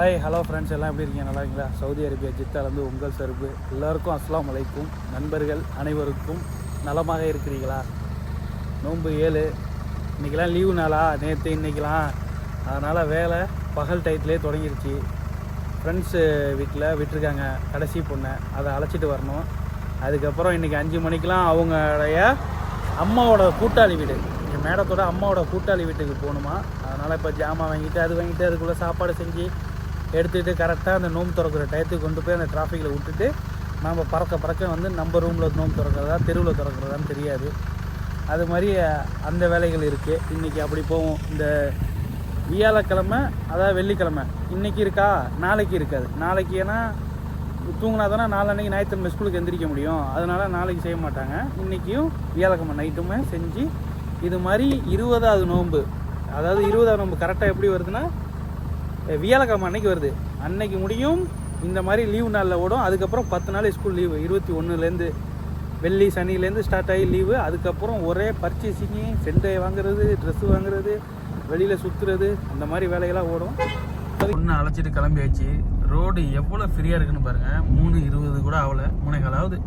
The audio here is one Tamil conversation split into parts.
ஹாய் ஹலோ ஃப்ரெண்ட்ஸ் எல்லாம் எப்படி இருக்கீங்க? நல்லா இருக்கீங்களா? சவுதி அரேபியா ஜித்தாலேருந்து உங்கள் சருப்பு. எல்லாருக்கும் அஸ்லாம் அலைக்கும். நண்பர்கள் அனைவருக்கும் நலமாக இருக்கிறீங்களா நோன்பு ஏழு. இன்றைக்கெலாம் லீவு நாளா? நேற்று இன்றைக்கெலாம் அதனால் வேலை பகல் டயத்துலேயே தொடங்கிருச்சு. ஃப்ரெண்ட்ஸு வீட்டில் விட்டுருக்காங்க. கடைசி பொண்ணை. அதை அழைச்சிட்டு வரணும். அதுக்கப்புறம் இன்றைக்கி அஞ்சு மணிக்கெலாம் அவங்களுடைய அம்மாவோட கூட்டாளி வீடு. என் மேடத்தோட அம்மாவோட கூட்டாளி வீட்டுக்கு போகணுமா? அதனால் இப்போ ஜாமான் வாங்கிட்டு அது வாங்கிட்டு அதுக்குள்ளே சாப்பாடு செஞ்சு எடுத்துகிட்டு கரெக்டாக அந்த நோம்பு திறக்கிற டயத்துக்கு கொண்டு போய் அந்த டிராஃபிக்கில் விட்டுட்டு நம்ம பறக்க பறக்க வந்து நம்ம ரூமில் நோம்பு திறக்கிறதா தெருவில் திறக்கிறதான்னு தெரியாது. அது மாதிரி அந்த வேலைகள் இருக்குது இன்றைக்கி அப்படி போவோம் இந்த வியாழக்கிழமை அதாவது வெள்ளிக்கிழமை இன்றைக்கி இருக்கா? நாளைக்கு இருக்காது. நாளைக்கு ஏன்னா தூங்கினா தானே நாளன்னைக்கு ஞாயிற்றுக்கிழமை ஸ்கூலுக்கு எந்திரிக்க முடியும். அதனால் நாளைக்கு செய்ய மாட்டாங்க. இன்றைக்கியும் வியாழக்கிழமை நைட்டுமே செஞ்சு இது மாதிரி இருபதாவது நோன்பு அதாவது இருபதாவது நோன்பு கரெக்டாக எப்படி வருதுன்னா வியாழக்கிழமை அன்னைக்கு வருது. அன்னைக்கு முடியும் இந்த மாதிரி லீவு நாளில் ஓடும். அதுக்கப்புறம் பத்து நாள் ஸ்கூல் லீவு இருபத்தி ஒன்றுலேருந்து வெள்ளி சனிலேருந்து ஸ்டார்ட் ஆகி லீவு அதுக்கப்புறம் ஒரே பர்ச்சேசிங்கு செண்டை வாங்குறது ட்ரெஸ்ஸு வாங்குறது வெளியில் சுற்றுறது அந்த மாதிரி வேலையெல்லாம் ஓடும். ஒன்று அழைச்சிட்டு கிளம்பியாச்சு. ரோடு எவ்வளோ ஃப்ரீயாக இருக்குன்னு பாருங்கள் மூணு இருபது கூட ஆகல. மூணேகாலாவது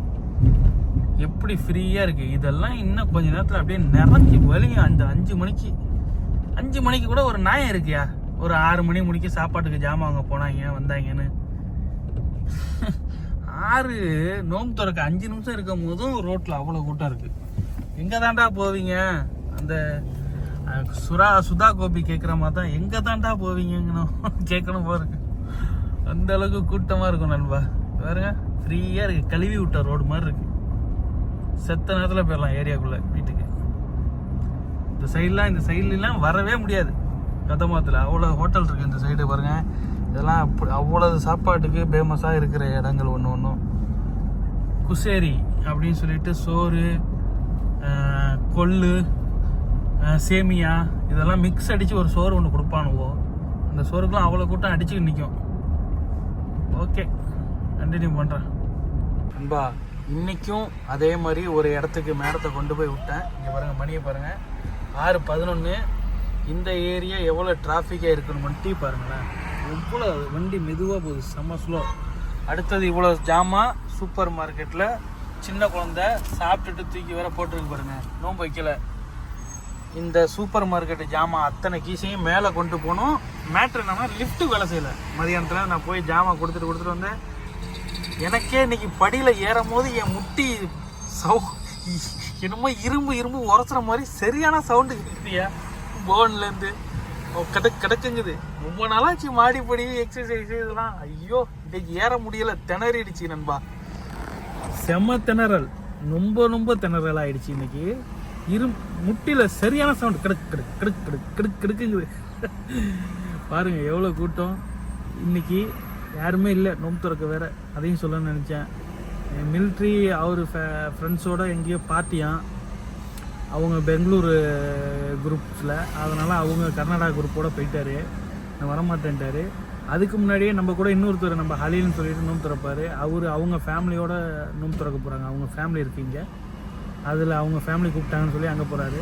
எப்படி ஃப்ரீயாக இருக்குது இதெல்லாம் இன்னும் கொஞ்ச நேரத்தில் அப்படியே நிறஞ்சி வலியும் அந்த அஞ்சு மணிக்கு. அஞ்சு மணிக்கு கூட ஒரு நியாயம் இருக்கியா? ஒரு ஆறு மணி முடிக்க சாப்பாட்டுக்கு ஜாமான் வாங்க போனாங்க வந்தாங்கன்னு. ஆறு நோம்பு திறக்க அஞ்சு நிமிஷம் இருக்கும் போதும் ரோட்டில் அவ்வளோ கூட்டம் இருக்குது எங்கே தாண்டா போவீங்க? அந்த சுரா சுதா கோபி கேட்குற மாதிரி தான் எங்கே தாண்டா போவீங்கன்னு கேட்கணும் பாருங்க அந்த அளவுக்கு கூட்டமாக இருக்கும் நண்பா. பாருங்க ஃப்ரீயாக இருக்குது கழுவி விட்ட ரோடு மாதிரி இருக்குது செத்த நேரத்தில் போயிடலாம் ஏரியாக்குள்ளே வீட்டுக்கு. இந்த சைட்லாம் இந்த சைட்லாம் வரவே முடியாது. கதமாத்தில் அவ்வளோ ஹோட்டல் இருக்குது இந்த சைடு பாருங்கள் இதெல்லாம் அப்படி அவ்வளவு சாப்பாட்டுக்கு ஃபேமஸாக இருக்கிற இடங்கள் ஒன்று ஒன்றும் குசேரி அப்படின்னு சொல்லிட்டு சோறு கொள்ளு சேமியா இதெல்லாம் மிக்ஸ் அடித்து ஒரு சோறு ஒன்று கொடுப்பானுவோ. அந்த சோறுக்கெலாம் அவ்வளோ கூட்டம் அடிச்சுட்டு நிற்கும் ஓகே கண்டினியூ பண்ணுறேன் அன்பா இன்றைக்கும் அதே மாதிரி ஒரு இடத்துக்கு மேடத்தை கொண்டு போய் விட்டேன். இங்கே பாருங்கள் மணியை பாருங்கள் ஆறு பதினொன்று இந்த ஏரியா எவ்வளோ டிராஃபிக்காக இருக்குன்னு மட்டும் பாருங்களேன். எவ்வளோ வண்டி மெதுவாக போகுது செம்ம ஸ்லோ அடுத்தது இவ்வளோ ஜாமா சூப்பர் மார்க்கெட்டில் சின்ன குழந்த சாப்பிட்டுட்டு தூக்கி வேற போட்டிருக்கு பாருங்க. நோம்பு வைக்கல. இந்த சூப்பர் மார்க்கெட்டு ஜாமான் அத்தனை கீசையும் மேலே கொண்டு போகணும். மேட்ரு என்னன்னா லிஃப்ட்டு வேலை செய்யலை. மதியானத்தில் நான் போய் ஜாமான் கொடுத்துட்டு கொடுத்துட்டு வந்தேன். எனக்கே இன்னைக்கு படியில் ஏறும் போது என் முட்டி சவு என்னமோ இரும்பு இரும்பு உரசுற மாதிரி சரியான சவுண்டு கேட்குறியா போன்லேருந்து. கடக் கிடக்குங்குது. ரொம்ப நாளாச்சு மாடிப்படி எக்ஸசைஸ் இதெல்லாம். ஐயோ இன்னைக்கு ஏற முடியல. திணறிடுச்சு நண்பா. செம திணறல். ரொம்ப ரொம்ப திணறல் ஆயிடுச்சு இன்னைக்கு. இரு முட்டில சரியான சவுண்ட் கிடக்கு கிடக்கு கிடக்கு கிடக்கு கிடக்கு கிடக்குங்குது. பாருங்க எவ்வளோ கூட்டம். இன்னைக்கு யாருமே இல்லை. நோம்பு திறக்க வேற. அதையும் சொல்லணும்னு நினச்சேன். மிலிட்ரி அவர் ஃப்ரெண்ட்ஸோட எங்கேயோ பார்ட்டியான் அவங்க பெங்களூர் குரூப்ஸில் அதனால் அவங்க கர்நாடகா குரூப்போடு போயிட்டார். நான் வரமாட்டேன்ட்டார். அதுக்கு முன்னாடியே நம்ம கூட இன்னொருத்தர் நம்ம ஹலில்னு சொல்லிட்டு நோம் திறப்பார். அவர் அவங்க ஃபேமிலியோட நோம் திறக்க போகிறாங்க அவங்க ஃபேமிலி இருக்கீங்க அதில் அவங்க ஃபேமிலி கூப்பிட்டாங்கன்னு சொல்லி அங்கே போகிறாரு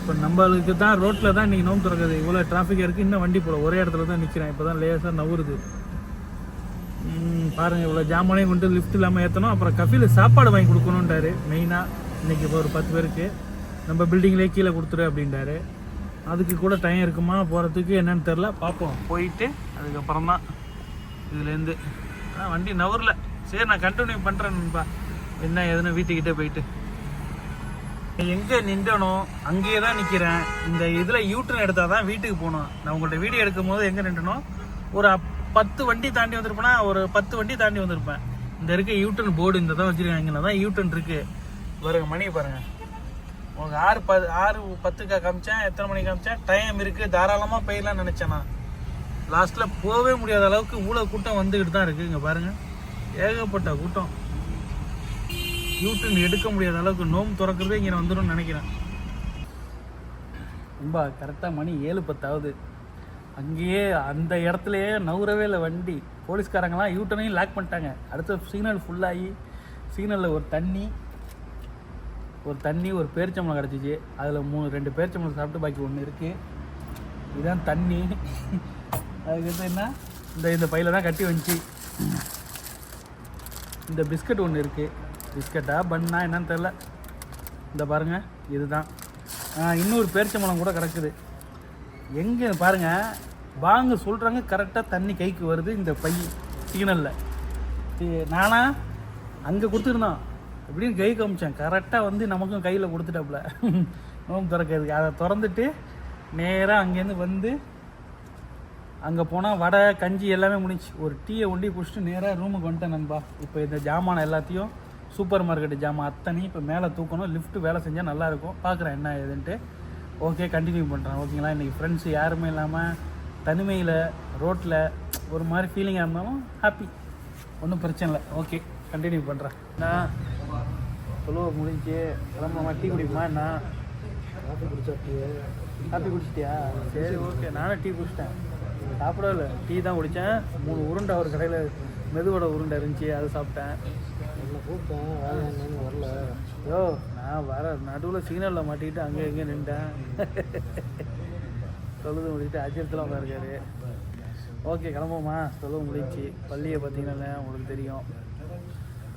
இப்போ நம்மளுக்கு தான் ரோட்டில் தான் இன்றைக்கி நோம் திறக்குது. இவ்வளோ டிராஃபிக் இருக்குது இன்னும் வண்டி போகல ஒரே இடத்துல தான் நிற்கிறேன் இப்போ தான் லேசாக நவுறுது பாருங்கள் இவ்வளோ ஜாமானையும் கொண்டு லிஃப்ட் இல்லாமல் ஏற்றணும் அப்புறம் கஃபில் சாப்பாடு வாங்கி கொடுக்கணுன்றாரு மெயினாக இன்னைக்கு இப்போ ஒரு பத்து பேருக்கு. நம்ம பில்டிங்லேயே கீழே கொடுத்துரு அப்படின்றாரு. அதுக்கு கூட டைம் இருக்குமா போகிறதுக்கு என்னன்னு தெரில பார்ப்போம். போயிட்டு அதுக்கப்புறம் தான் இதுலேருந்து. ஆனால் வண்டி நவரில். சரி நான் கண்டினியூ பண்ணுறேன்ப்பா என்ன ஏதுன்னு வீட்டுக்கிட்டே போயிட்டு. எங்கே நின்றனோ அங்கேயே தான் நிற்கிறேன் இந்த இதில் யூட்டன் எடுத்தால் தான் வீட்டுக்கு போகணும். நான் உங்கள்கிட்ட வீடியோ எடுக்கும் போது எங்கே நின்றனோ ஒரு அப்- பத்து வண்டி தாண்டி வந்திருப்பேனா ஒரு பத்து வண்டி தாண்டி வந்திருப்பேன். இந்த இருக்க யூட்டன் போர்டு இந்த தான் வச்சுருக்காங்க இங்கே தான் யூட்டன் இருக்குது வருங்க மணியை பாருங்கள் உங்களுக்கு ஆறு ப ஆறு பத்துக்கா காமிச்சேன் எத்தனை மணிக்கு காமிச்சேன்? டைம் இருக்குது தாராளமாக போயிடலாம்னு நினச்சேன் நான். லாஸ்ட்டில் போகவே முடியாத அளவுக்கு இவ்வளோ கூட்டம் வந்துக்கிட்டு தான் இருக்குது இங்கே பாருங்கள் ஏகப்பட்ட கூட்டம். யூட்டன் எடுக்க முடியாத அளவுக்கு நோம் திறக்கிறதே இங்கே வந்துடும் நினைக்கிறேன். ரொம்ப கரெக்டாக மணி ஏழு பத்தாவது. அங்கேயே அந்த இடத்துலையே நவுறவே இல்லை வண்டி. போலீஸ்காரங்களாம் யூட்டனையும் லாக் பண்ணிட்டாங்க. அடுத்த சிக்னல் ஃபுல்லாகி சிக்னலில் ஒரு தண்ணி ஒரு தண்ணி ஒரு பேரிச்சம்பளம் கிடச்சிச்சு. அதில் மூணு ரெண்டு பேரிச்சம்பளம் சாப்பிட்டு பாக்கி ஒன்று இருக்குது இதுதான் தண்ணி. அதுக்கடுத்து என்ன? இந்த இந்த பையில தான் கட்டி வந்துச்சு இந்த பிஸ்கட் ஒன்று இருக்குது பிஸ்கட்டா பண்ணா என்னன்னு தெரில இந்த பாருங்க இதுதான். இன்னொரு பேரிச்சம்பளம் கூட கிடக்குது. எங்கே பாருங்கள் வாங்க சொல்கிறாங்க கரெக்டாக தண்ணி கைக்கு வருது இந்த பை சிக்னலில். நானா? அங்கே கொடுத்துருந்தோம். எப்படின்னு கை காமிச்சேன். கரெக்டாக வந்து நமக்கும் கையில் கொடுத்துட்டாப்புல. நோம்பு திறக்கிறதுக்கு. அதை திறந்துட்டு நேராக அங்கேருந்து வந்து அங்கே போனால் வடை கஞ்சி எல்லாமே முடிஞ்சு ஒரு டீயை ஒண்டி குடிச்சிட்டு நேராக ரூமுக்கு வந்துட்டேன் நண்பா. இப்போ இந்த ஜாமான் எல்லாத்தையும் சூப்பர் மார்க்கெட்டு ஜாமான் அத்தனையும் இப்போ மேலே தூக்கணும். லிஃப்ட்டு வேலை செஞ்சால் நல்லாயிருக்கும் பார்க்குறேன் என்ன ஏதுன்ட்டு. ஓகே கண்டினியூ பண்ணுறேன் ஓகேங்களா இன்றைக்கி ஃப்ரெண்ட்ஸு யாருமே இல்லாமல் தனிமையில் ரோட்டில் ஒரு மாதிரி ஃபீலிங்காக இருந்தாலும் ஹாப்பி ஒன்றும் பிரச்சனை இல்லை. ஓகே கண்டினியூ பண்ணுறேன் நான் சொல்லுவ முடிஞ்சு கிளம்புமா டீ குடிக்குமா என்ன? காஃபி குடிச்சா டீ காப்பி குடிச்சிட்டியா? சரி ஓகே. நானும் டீ குடிச்சிட்டேன். சாப்பிடவே இல்லை. டீ தான் குடித்தேன் மூணு உருண்டை ஒரு கடையில் மெதுவடை உருண்டை இருந்துச்சு. அது சாப்பிட்டேன். கூப்பிட்டேன். வேலை வரல. யோ நான் வர நடுவில் சிக்னலில் மாட்டிக்கிட்டு அங்கே இங்கே நின்ட்டேன். தொழுது முடிச்சுட்டு அஜித்தில் உட்காருக்காரு ஓகே கிளம்புமா தொழுவு முடிச்சு பள்ளியை பார்த்தீங்கன்னா உங்களுக்கு தெரியும்.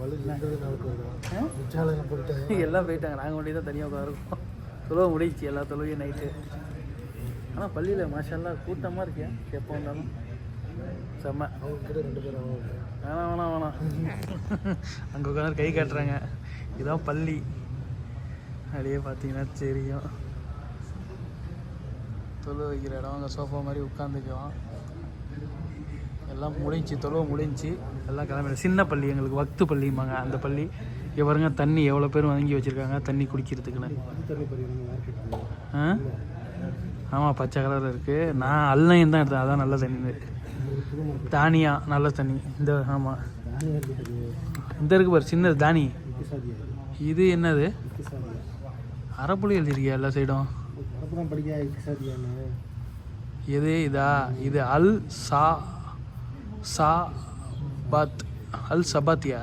எல்லாம் போயிட்டாங்க. நாங்கள் மட்டும் தான் தனியாக உட்காருக்கோம் தொழுவ முடிச்சு எல்லா தொழுவையும் நைட்டு ஆனால் பள்ளியில் மாஷல்லாம் கூட்டமாக இருக்கேன் எப்போ வந்தாலும். செம்ம. வேணாம் வேணாம் வேணாம். அங்கே உட்காந்து கை காட்டுறாங்க. இதான் பள்ளி. அப்படியே பார்த்தீங்கன்னா தெரியும். தொழு வைக்கிற இடம் அங்கே சோஃபா மாதிரி உட்காந்துக்குவோம் எல்லாம் முடிஞ்சு தொழுவ முடிஞ்சு எல்லாம் கிளம்பி சின்ன பள்ளி எங்களுக்கு வக்து பள்ளிம்பாங்க. அந்த பள்ளி பாருங்க தண்ணி எவ்வளோ பேர் வாங்கி வச்சுருக்காங்க தண்ணி குடிக்கிறதுக்குன்னு. ஆ? ஆமாம் பச்சை கலரில் இருக்குது நான் அல்லையும் தான் எடுத்தேன். அதான் நல்ல தண்ணி. தானியா நல்ல தண்ணி. இந்த ஆமாம் இந்த இருக்கு பாரு சின்னது தானி. இது என்னது? அரைப்புளி எழுதிருக்கியா எல்லா சைடும்? எது இதா? இது அல் சா சா பாத் அல் சபாத்தியா?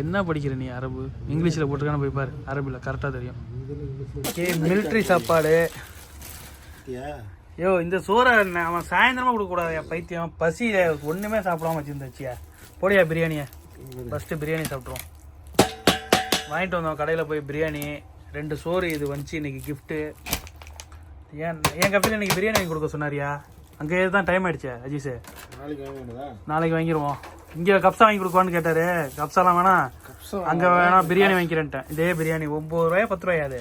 என்ன படிக்கிற நீ அரபு? இங்கிலீஷில் போட்டுருக்கான போய் பாரு. அரபியில் கரெக்டாக தெரியும். இதில் மிலிட்ரி சாப்பாடு. ஐயோ இந்த சோறை அவன் சாயந்தரமாக கொடுக்கக்கூடாது பைத்தியம். பசி ஒன்றுமே சாப்பிடாம வச்சுருந்தாச்சியா போடியா பிரியாணியை? ஃபஸ்ட்டு பிரியாணி சாப்பிட்ருவோம் வாங்கிட்டு வந்தோம் கடையில் போய் பிரியாணி. ரெண்டு சோறு இது வந்துச்சு இன்னைக்கு கிஃப்ட்டு ஏன் என் கஃபில் இன்னைக்கு பிரியாணி வாங்கி கொடுக்க சொன்னாரியா? அங்கே தான் டைம் ஆயிடுச்சே அஜீஸு நாளைக்கு வாங்கிடுவோம் இங்கே கப்ஸா வாங்கி கொடுக்குவான்னு கேட்டாரு. கப்ஸாலாம் வேணாம் அங்கே வேணா பிரியாணி வாங்கிக்கிறேன்ட்டேன். இதே பிரியாணி ஒம்பது ரூபாயா பத்து ரூபாயா அது?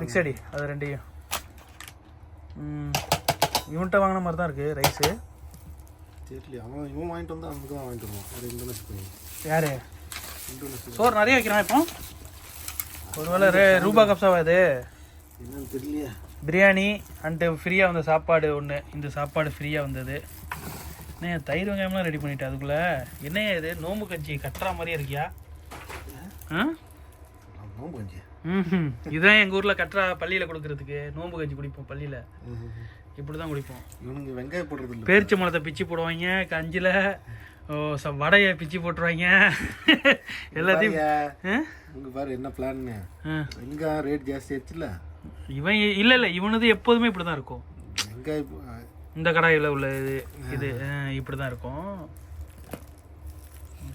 மிக்சடி அது ரெண்டையும். இவன்கிட்ட வாங்கின மாதிரி தான் இருக்குது ரைஸு தெரியல அவன் இவன் வாங்கிட்டு வந்தா தான் வாங்கிட்டு வருவான். யாரு? சோறு நிறைய வைக்கிறான் இப்போ? ஒருவேளை ரே ரூபா கப்ஸாவா இது? என்னன்னு தெரியலையா. பிரியாணி அண்டு ஃப்ரீயாக வந்த சாப்பாடு ஒன்று இந்த சாப்பாடு ஃப்ரீயாக வந்தது. என்ன தயிர் வெங்காயம்லாம் ரெடி பண்ணிட்டேன் அதுக்குள்ளே? என்ன இது? நோம்பு கஞ்சி கட்டுற மாதிரியே இருக்கியா? ஆ? அவன் கொஞ்சம் ம் இதுதான் எங்கள் ஊரில் கட்டுறா பள்ளியில் கொடுக்கறதுக்கு. நோம்பு கஞ்சி குடிப்போம் பள்ளியில். இப்படி தான் குடிப்போம். இவனுங்க வெங்காயம் போடுறது பேரிச்ச மரத்தை பிச்சு போடுவாங்க கஞ்சியில் வடையை பிச்சு போட்டுருவாங்க. எல்லாத்தையும் ஆ? உங்க பாரு என்ன பிளான்னு. வெங்காயம் ரேட் ஜாஸ்தி ஆச்சுல்ல இவன் இல்லை இல்லை இவனது எப்போதுமே இப்படி தான் இருக்கும் இந்த கடாயில் உள்ள இது இது இப்படி தான் இருக்கும்.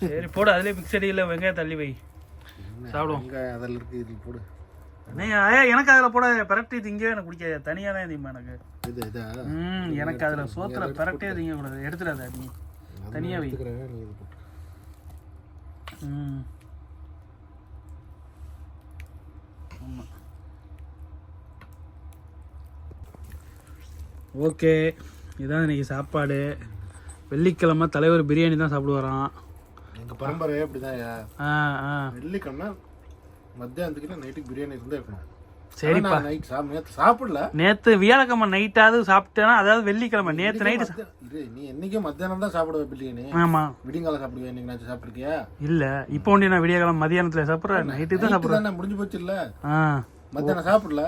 சரி போடு அதுலேயே மிக்சடி இல்லை வெங்காயம் தள்ளி வை. சாப்பிடுவோம். அதில் இருக்கு இதில் போடு. எனக்கு அதில் போட பிரட்டி திங்கவே எனக்கு பிடிக்காது. தனியாக தான் திம்பா எனக்கு? இது இதா? ம் எனக்கு அதில் சோத்துல பிரட்டே திங்க கூடாது. எடுத்துடாத நீ. தனியா வை. இது ம். ஆமா. ஓகே. இதான் இன்னைக்கு சாப்பாடு. வெள்ளிக்கிழமை தலைவர் பிரியாணி தான் சாப்பிடுவாராம் எங்க பரம்பரையே அப்படிதான் ஆ ஆ. வெள்ளிக்கிழமை மத்தியானத்துக்கு நைட்டுக்கு பிரியாணி இருந்தா இருக்கணும். சரிப்பா. நைட் சாப்பிட நேற்று சாப்பிடல. நேற்று வியாழக்கிழமை நைட்டாவது சாப்பிட்டேன்னா அதாவது வெள்ளிக்கிழமை நேற்று நைட்டு நீ என்னைக்கே மத்தியானம் தான் சாப்பிடுவ பிரியாணி. ஆமாம் விடியங்காலம் சாப்பிடுவியா இன்னைக்கு நான் சாப்பிட்டுருக்கியா இல்லை இப்போ ஒண்டி நான் விடியக்கிழமை மதியானத்தில் சாப்பிட்றேன் நைட்டு தான் சாப்பிட்றேன் முடிஞ்சு போச்சு இல்ல? ஆ. மத்தியானம் சாப்பிடல.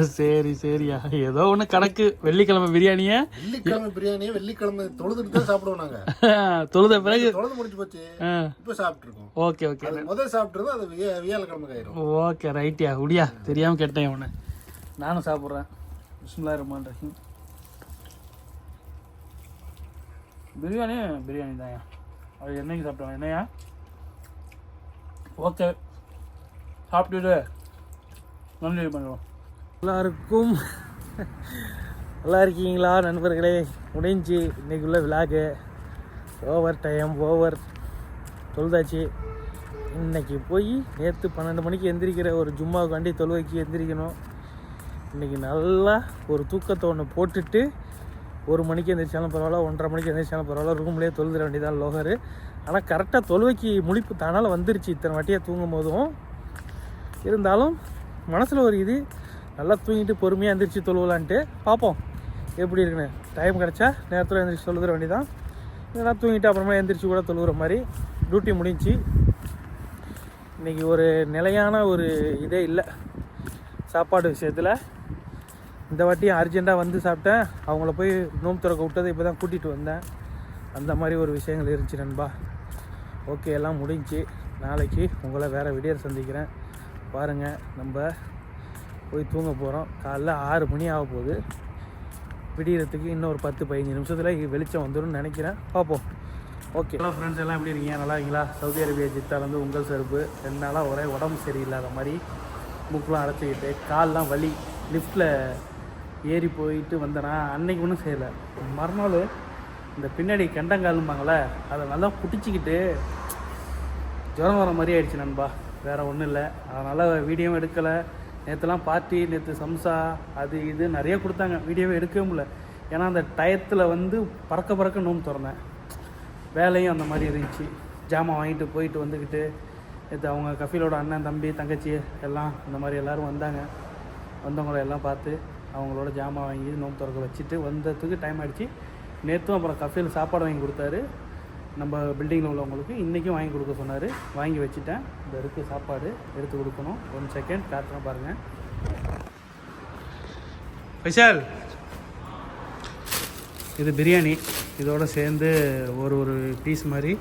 சரி சரியா. ஏதோ ஒன்று கணக்கு. வெள்ளிக்கிழமை பிரியாணியை? வெள்ளிக்கிழமை பிரியாணியை வெள்ளிக்கிழமை தொழுதுட்டு தான் சாப்பிடுவோம் நாங்க. தொழுத பிறகு? தொழுது முடிஞ்சு போச்சு. ஆ. இப்ப சாப்பிட்டுருக்கோம். Okay okay. முதல் சாப்பிட்டுருந்தா அது விய- வியாழக்கிழமை ஆயிரும் ஓகே ரைட்டியா. உடியா தெரியாமல் கேட்டேன் உன்னை. நானும் சாப்பிட்றேன். பிஸ்மில்லா ரஹ்மான் ரஹீம். பிரியாணி பிரியாணி தான்யா. அது என்னைக்கு சாப்பிட்டோம்? என்னையா? ஓகே. சாப்பிட்டுட்டு நன்றி பண்ணுவோம் எல்லாருக்கும் நல்லா இருக்கீங்களா நண்பர்களே? முடிஞ்சு இன்னைக்குள்ள விழாக்கு ஓவர் டைம் ஓவர் தொழுதாச்சு. இன்னைக்கு போய் நேற்று பன்னெண்டு மணிக்கு எந்திரிக்கிற ஒரு ஜும்மாவுக்காண்டி தொழுவைக்கு எந்திரிக்கணும். இன்னைக்கு நல்லா ஒரு தூக்கத்தை ஒன்று போட்டுட்டு ஒரு மணிக்கு எந்திரிச்சாலும் பரவாயில்ல ஒன்றரை மணிக்கு எந்திரிச்சாலும் பரவாயில்ல ரூம்லேயே தொழுதுற வேண்டியதான் லோகர். ஆனால் கரெக்டாக தொழுவைக்கு முழிப்பு தானால் வந்துருச்சு. இத்தனை வாட்டியாக தூங்கும் போதும் இருந்தாலும் மனசில் ஒரு இது நல்லா தூங்கிட்டு பொறுமையாக எழுந்திரிச்சு தொழுவலான்ட்டு பார்ப்போம் எப்படி இருக்குன்னு. டைம் கிடச்சா நேரத்தில் எழுந்திரிச்சு தொழுதுற வேண்டியதான் இல்லைனா தூங்கிட்டு அப்புறமா எழுந்திரிச்சு கூட தொழுகிற மாதிரி டியூட்டி முடிஞ்சு இன்றைக்கி ஒரு நிலையான ஒரு இதே இல்லை. சாப்பாடு விஷயத்தில் இந்த வாட்டியும் அர்ஜெண்ட்டாக வந்து சாப்பிட்டேன். அவங்கள போய் நோம்பு திறக்க விட்டதை இப்போ தான் கூட்டிகிட்டு வந்தேன். அந்த மாதிரி ஒரு விஷயங்கள் இருந்துச்சு நண்பா. ஓகே எல்லாம் முடிஞ்சு நாளைக்கு உங்களை வேறு விடியர் சந்திக்கிறேன். பாருங்கள் நம்ம போய் தூங்க போகிறோம் காலைல ஆறு மணி ஆக போகுது. விடியறதுக்கு இன்னும் ஒரு பத்து பதினஞ்சு நிமிஷத்தில் வெளிச்சம் வந்துடும் நினைக்கிறேன். பார்ப்போம் ஓகே. ஹலோ ஃப்ரெண்ட்ஸ் எல்லாம் எப்படி இருக்கீங்க? நல்லா இருக்கீங்களா? சவுதி அரேபியா ஜித்தாலேருந்து உங்கள் செருப்பு. ரெண்டு நாளாக ஒரே உடம்பு சரியில்லாத மாதிரி மூக்கெலாம் அடைச்சிக்கிட்டு கால்லாம் வலி லிஃப்ட்டில் ஏறி போயிட்டு வந்தேனா அன்னைக்கு ஒன்றும் செய்யலை. மறுநாள் இந்த பின்னாடி கெண்டங்காலும்பாங்களே அதை நல்லா பிடிச்சிக்கிட்டு ஜுரம் வர மாதிரி ஆயிடுச்சு நண்பா. வேறு ஒன்றும் இல்லை. அதனால் வீடியோவும் எடுக்கலை. நேற்றுலாம் பார்ட்டி நேற்று சம்சா அது இது நிறைய கொடுத்தாங்க. வீடியோவே எடுக்கவே முடியல. ஏன்னா அந்த டயத்தில் வந்து பறக்க பறக்க நோம்பு திறந்தேன். வேலையும் அந்த மாதிரி இருந்துச்சு. ஜாமான் வாங்கிட்டு போயிட்டு வந்துக்கிட்டு நேற்று அவங்க கஃபீலோட அண்ணன் தம்பி தங்கச்சி எல்லாம் இந்த மாதிரி எல்லோரும் வந்தாங்க. வந்தவங்கள எல்லாம் பார்த்து அவங்களோட ஜாமான் வாங்கி நோம்பு திறக்க வச்சுட்டு வந்ததுக்கு டைம் ஆகிடுச்சு நேற்றும் அப்புறம் கஃபீல் சாப்பாடு வாங்கி கொடுத்தாரு. நம்ம பில்டிங்கில் உள்ளவங்களுக்கு இன்றைக்கும் வாங்கி கொடுக்க சொன்னார். வாங்கி வச்சுட்டேன். இந்த இருக்குது சாப்பாடு எடுத்து கொடுக்கணும். ஒன் செகண்ட் காட்டுறேன் பாருங்கள் விஷால் இது பிரியாணி. இதோடு சேர்ந்து ஒரு ஒரு பீஸ் மாதிரி.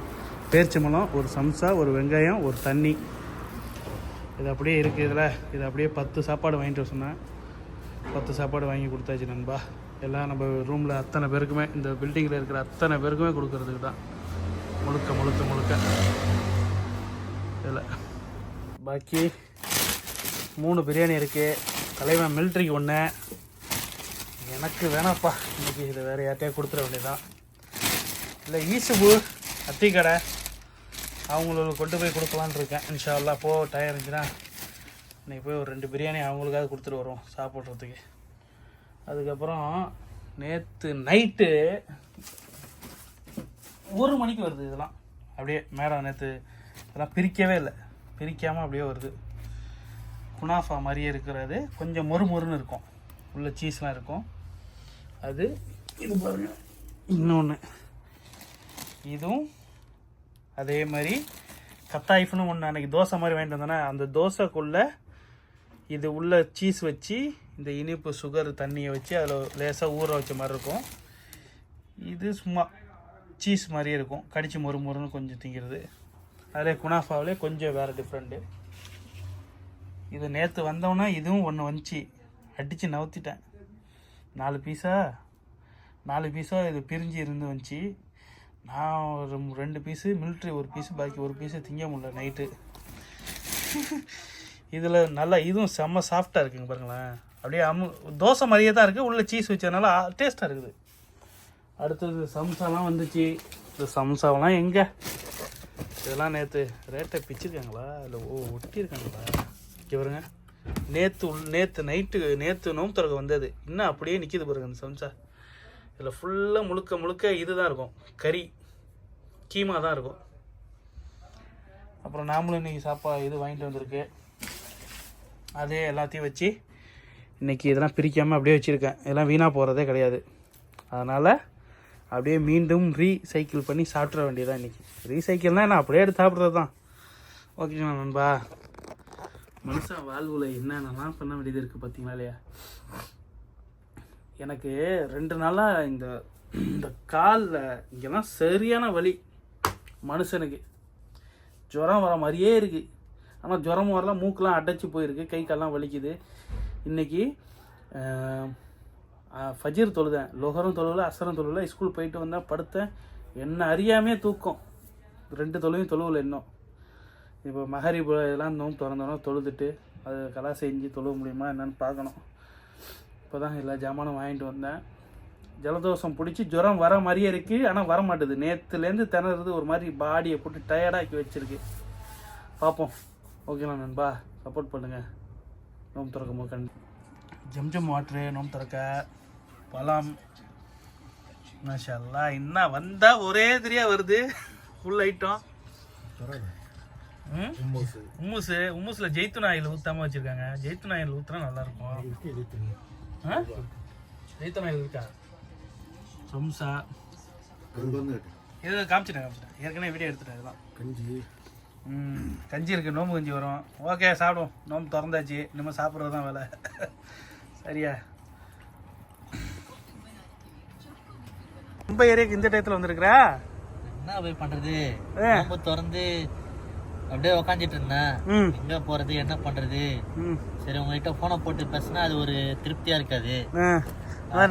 பேரிச்சம்பழம் ஒரு சம்சா ஒரு வெங்காயம் ஒரு தண்ணி. இது அப்படியே இருக்குது இதில். இது அப்படியே பத்து சாப்பாடு வாங்கிட்டு வர சொன்னேன். பத்து சாப்பாடு வாங்கி கொடுத்தாச்சு நண்பா. எல்லாம் நம்ம ரூமில் அத்தனை பேருக்குமே இந்த பில்டிங்கில் இருக்கிற அத்தனை பேருக்குமே கொடுக்கறதுக்கு தான். முழுக்க முழுக்க முழுக்க. இதில். பாக்கி மூணு பிரியாணி இருக்குது தலைவன் மில்ட்ரிக்கு ஒன்று எனக்கு வேணாப்பா. இன்றைக்கி இதை வேறு யார்ட்டையா கொடுத்துட வேண்டியதான் இல்லை ஈசுபு அத்தி கடை அவங்களுக்கு கொண்டு போய் கொடுக்கலான்னு இருக்கேன். இன்ஷா போ டயர் இருந்துச்சுன்னா இன்றைக்கி போய் ஒரு ரெண்டு பிரியாணி அவங்களுக்காக கொடுத்துட்டு வருவோம் சாப்பிட்றதுக்கு. அதுக்கப்புறம் நேற்று நைட்டு ஒரு மணிக்கு வருது இதெல்லாம். அப்படியே மேடம் நேற்று இதெல்லாம் பிரிக்கவே இல்லை. பிரிக்காமல் அப்படியே வருது. குனாஃபா மாதிரியே இருக்கிறது. கொஞ்சம் மொறு மொறுன்னு இருக்கும். உள்ள சீஸ்லாம் இருக்கும். அது இது பாருங்க. இன்னொன்று இதுவும் அதே மாதிரி கத்தாயிஃப்னு ஒன்று அன்றைக்கி தோசை மாதிரி வாங்கிட்டு வந்தோன்னா அந்த தோசைக்குள்ளே இது உள்ள சீஸ் வச்சு இந்த இனிப்பு சுகர் தண்ணியை வச்சு அதில் லேசாக ஊற வச்ச மாதிரி இருக்கும். இது சும்மா சீஸ் மாதிரியே இருக்கும். கடிச்சு மொறு மொறுன்னு கொஞ்சம் திங்கிறது. அதிலே குனாஃபாவிலே கொஞ்சம் வேறு டிஃப்ரெண்ட்டு இது நேற்று வந்தோன்னா இதுவும் ஒன்று வந்துச்சு. அடித்து நவுத்திட்டேன். நாலு பீஸா நாலு பீஸா இது பிரிஞ்சு இருந்து வந்துச்சு. நான் ஒரு ரெண்டு பீஸு மிலிட்ரி ஒரு பீஸு பாக்கி ஒரு பீஸு திங்க முடியல நைட்டு இதில் நல்லா இதுவும் செம்ம சாஃப்டாக இருக்குங்க பாருங்களேன். அப்படியே அமு தோசை மாதிரியே தான் இருக்குது உள்ளே சீஸ் வச்சதுனால டேஸ்ட்டாக இருக்குது. அடுத்தது சம்சாலாம் வந்துச்சு. இந்த சம்சாவெல்லாம் எங்கே? இதெல்லாம் நேற்று ரேட்டை பிச்சிருக்காங்களா? இல்லை ஓ ஒட்டியிருக்காங்களா? இங்கே பாருங்க. நேற்று உள் நேற்று நைட்டு நேற்று நோம்பு திறக்க வந்தது. இன்னும் அப்படியே நிற்கிது பாருங்க அந்த சம்சா. இதில் ஃபுல்லாக முழுக்க முழுக்க இது தான் இருக்கும். கறி கீமா தான் இருக்கும். அப்புறம் நாமளும் இன்றைக்கி சாப்பா இது வாங்கிட்டு வந்திருக்கு. அதே எல்லாத்தையும் வச்சு இன்றைக்கி இதெல்லாம் பிரிக்காமல் அப்படியே வச்சுருக்கேன். இதெல்லாம் வீணாக போகிறதே கிடையாது. அதனால் அப்படியே மீண்டும் ரீசைக்கிள் பண்ணி சாப்பிட்ற வேண்டியதான் இன்றைக்கி ரீசைக்கிள்னால் நான் அப்படியே எடுத்து சாப்பிட்றது தான். ஓகேங்களா நண்பா. மனுஷன் வாழ்வில் என்னென்னலாம் பண்ண வேண்டியது இருக்குது பார்த்தீங்களா இல்லையா? எனக்கு ரெண்டு நாளாக இந்த இந்த காலில் இங்கெல்லாம் சரியான வலி. மனுஷனுக்கு. ஜுரம் வர மாதிரியே இருக்குது ஆனால் ஜுரம் வரலாம் மூக்கெலாம் அடைச்சி போயிருக்கு கை கால்லாம் வலிக்குது. இன்றைக்கி ஃபஜீர் தொழுதேன். லொஹரும் தொழுவில் அசரும் தொழுவில் ஸ்கூல் போயிட்டு வந்தேன் படுத்தேன். என்ன அறியாமே தூக்கம். ரெண்டு தொழுவையும் தொழுவில் இன்னும். இப்போ மகரிப் இதெல்லாம் நோம்பு திறந்தோம் தொழுதுட்டு அது கலா செஞ்சு தொழுவ முடியுமா என்னென்னு பார்க்கணும். இப்போ தான் எல்லா ஜாமானும் வாங்கிட்டு வந்தேன். ஜலதோஷம் பிடிச்சி ஜுரம் வர மாதிரியே இருக்குது ஆனால் வர மாட்டுது நேற்றுலேருந்து திணறது ஒரு மாதிரி பாடியை போட்டு டயர்டாக்கி வச்சுருக்கு. பார்ப்போம். ஓகேண்ணா நண்பா சப்போர்ட் பண்ணுங்கள் நோம்பு திறக்கும் போது கண்டு ஜம்ஜம் வாட்ரு நோம்பு திறக்க. பழம். மாஷல்லா என்ன வந்தால் ஒரே தெரியா வருது. Full item hummus. உம்முஸ்ல ஜெய்த்துன் ஆயில் ஊத்தாம வச்சிருக்காங்க. ஜெய்த்துன் ஆயில் ஊத்துனா நல்லா இருக்கும் ஆ? ஜெய்த்துன் ஆயில் இருக்கா? சொம்சா. இது காமிச்சிட்டேன் காமிச்சிட்டேன். ஏற்கனவே வீடியோ எடுத்துட்டேன் இதெல்லாம். கஞ்சி. கஞ்சி இருக்கு நோம்பு கஞ்சி வரும். ஓகே சாப்பிடுவோம். நோம்பு திறந்தாச்சு. இனிமேல் சாப்பிட்றது தான் வேலை. சரியா? ரொம்ப ஏரியாக்கு இந்த டயத்தில் வந்திருக்கிறா? என்ன போய் பண்றது? ஏ. நோம்பு திறந்து அப்படியே உக்காந்துட்டு இருந்தேன். எங்க போறது என்ன பண்றது? சரி உங்ககிட்ட போனை போட்டு பேசினா அது ஒரு திருப்தியா இருக்காது.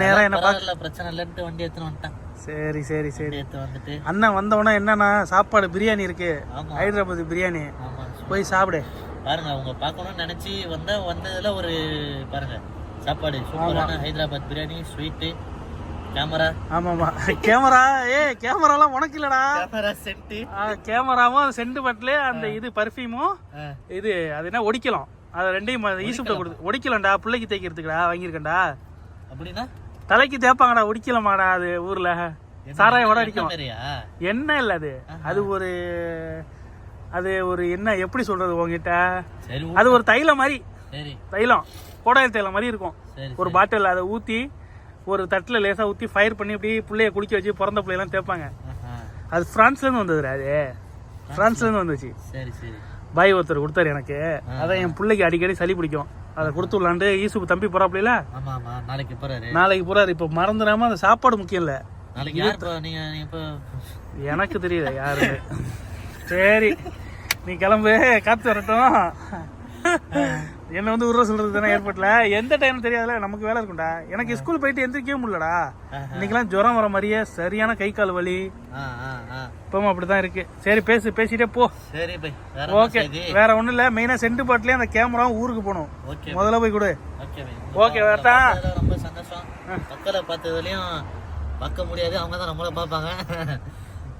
நேரம் என்ன பரவாயில்ல பிரச்சனை இல்லைன்ட்டு வண்டி எடுத்துன்னு வந்துட்டேன். சரி சரி சரி. எடுத்து வந்துட்டு. அண்ணன் வந்தவொடனே என்னன்னா சாப்பாடு பிரியாணி இருக்கு. ஹைதராபாத் பிரியாணி. போய் சாப்பிடு. பாருங்க அவங்க பார்க்கணும்னு நினைச்சு வந்த வந்ததுல ஒரு பாருங்க சாப்பாடு. சூப்பரான ஹைதராபாத் பிரியாணி ஸ்வீட்டு கேமரா ஆமாமா கேமரா ஏ கேமராலாம் உனக்கு இல்லடா. கேமரா கேமராவும் சென்ட் பட்டிலே அந்த இது பர்ஃப்யூமும் இது அது என்ன ஒடிக்கலாம். அது ரெண்டையும் ஈசுப்ட கொடுத்து ஒடிக்கலாம்டா பிள்ளைக்கு தேய்க்கிறதுக்குடா வாங்கியிருக்கேன்டா. அப்படின்னா? தலைக்கு தேய்ப்பாங்கடா ஒடிக்கலாமாடா அது ஊர்ல. சாராயோட அடிக்கும் சரியா என்ன இல்லை அது. அது ஒரு அது ஒரு என்ன எப்படி சொல்றது உங்ககிட்ட அது ஒரு தைலம் மாதிரி. தைலம் கோடாயில் தைலம் மாதிரி இருக்கும். ஒரு பாட்டில் அதை ஊற்றி ஒரு தட்டில் லேசாக ஊற்றி ஃபயர் பண்ணி அப்படியே பிள்ளைய குளிக்க வச்சு பிறந்த பிள்ளையெல்லாம் தேய்ப்பாங்க. அது ஃப்ரான்ஸ்லேருந்து வந்ததுடா அது. ஃப்ரான்ஸ்லேருந்து வந்துச்சு. சரி சரி. பாய் ஒருத்தர் கொடுத்தாரு எனக்கு. அதை என் பிள்ளைக்கு அடிக்கடி சளி பிடிக்கும். அதை கொடுத்து விடலான்ட்டு ஈசுப்பு தம்பி போறாப்ல நாளைக்கு போறாரு. நாளைக்கு போறாரு. இப்போ மறந்துடாம அந்த சாப்பாடு முக்கியம் இல்லை. எனக்கு தெரியல யாரு சரி நீ கிளம்பு. காத்து வரட்டும். என்ன வந்து உருவ சொல்றது தானே ஏற்பட்டல எந்த டைம் தெரியாதுல நமக்கு வேலை இருக்கும்டா. எனக்கு ஸ்கூல் போயிட்டு எந்திரிக்கவே முடியலடா. இன்னைக்கெல்லாம் ஜுரம் வர மாதிரியே சரியான கை கால் வலி. ஆ ஆ ஆ. இப்பவும் அப்படிதான் இருக்கு. சரி பேசு பேசிட்டே போ. சரி ஓகே வேற ஒண்ணும் இல்ல. மெயினா சென்ட் பாட்டிலே அந்த கேமராவும் ஊருக்கு போகணும். ஓகே முதல்ல போய் கொடு. ஓகே? பார்த்ததுல ரொம்ப சந்தோஷம். பக்கத்துல பார்த்ததுலயும் பார்க்க முடியாது. அவங்க தான் நம்மள பார்ப்பாங்க.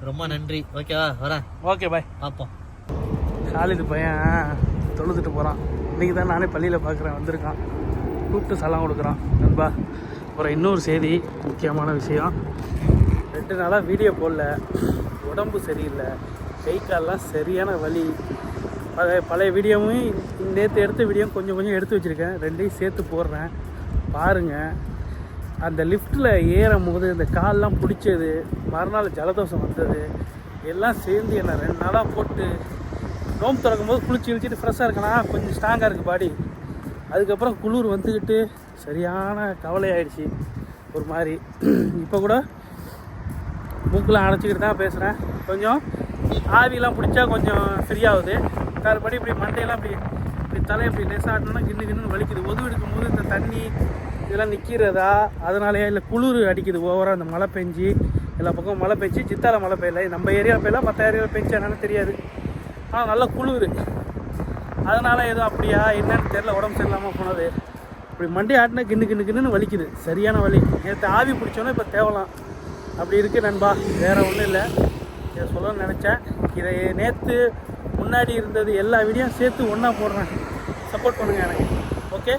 ரொம்ப நன்றி. ஓகேவா வரேன். ஓகே பாய் பார்ப்போம். காலேஜ் பையன். தொழுதுட்டு போகிறான் இன்றைக்கி தான் நானே பள்ளியில் பார்க்குறேன் வந்திருக்கான். கூப்பிட்டு சலாம் கொடுக்குறான். நண்பா அப்புறம் இன்னொரு செய்தி முக்கியமான விஷயம். ரெண்டு நாளாக வீடியோ போடல. உடம்பு சரியில்லை. கை கால்லாம் சரியான வலி. பழைய பழைய வீடியோவும் நேற்று எடுத்த வீடியோ கொஞ்சம் கொஞ்சம் எடுத்து வச்சுருக்கேன். ரெண்டையும் சேர்த்து போடுறேன். பாருங்கள் அந்த லிஃப்ட்டில் ஏறும் போது இந்த கால்லாம் பிடிச்சது. மறுநாள் ஜலதோஷம் வந்தது. எல்லாம் சேர்ந்து என்னை ரெண்டு நாளாக போட்டு நோம்பு திறக்கும் போது குளிச்சு கிழிச்சிட்டு ஃப்ரெஷ்ஷாக இருக்கலாம் கொஞ்சம் ஸ்ட்ராங்காக இருக்குது பாடி. அதுக்கப்புறம் குளிர் வந்துக்கிட்டு சரியான கவலை ஆயிடுச்சு ஒரு மாதிரி. இப்போ கூட மூக்கெலாம் அடைச்சிக்கிட்டு தான் பேசுகிறேன் கொஞ்சம் ஆவிலாம் பிடிச்சா கொஞ்சம் ஃப்ரீயாகுது மறுபடி இப்படி மண்டையெல்லாம் இப்படி இப்படி தலையை இப்படி லேசாட்டணும்னா கிண்ணு கிண்ணு வலிக்குது. ஒது எடுக்கும் போது இந்த தண்ணி இதெல்லாம் நிற்கிறதா அதனாலயா? இல்லை குளிர் அடிக்குது ஓவராக அந்த மழை பெஞ்சு எல்லா பக்கம் மழை பெஞ்சு சித்தால மழை பெய்யல. நம்ம ஏரியாவில் பெய்யல மற்ற ஏரியாவில் பெஞ்சு என்னன்னு தெரியாது. ஆனால் நல்ல குளிர். அதனால் ஏதோ அப்படியா என்னன்னு தெரியல உடம்பு சரியில்லாமல் போனது. இப்படி மண்டி ஆட்டினா கிண்ணு கிண்ணு கிண்ணுன்னு வலிக்குது. சரியான வலி. நேற்று ஆவி பிடிச்சோன்னா இப்போ தேவலாம். அப்படி இருக்குது நண்பா. வேறு ஒன்றும் இல்லை. இதை சொல்லணும்னு நினச்சேன். இதை நேற்று முன்னாடி இருந்தது எல்லா வீடியும் சேர்த்து ஒன்றா போடுறேன். சப்போர்ட் பண்ணுங்கள் எனக்கு. ஓகே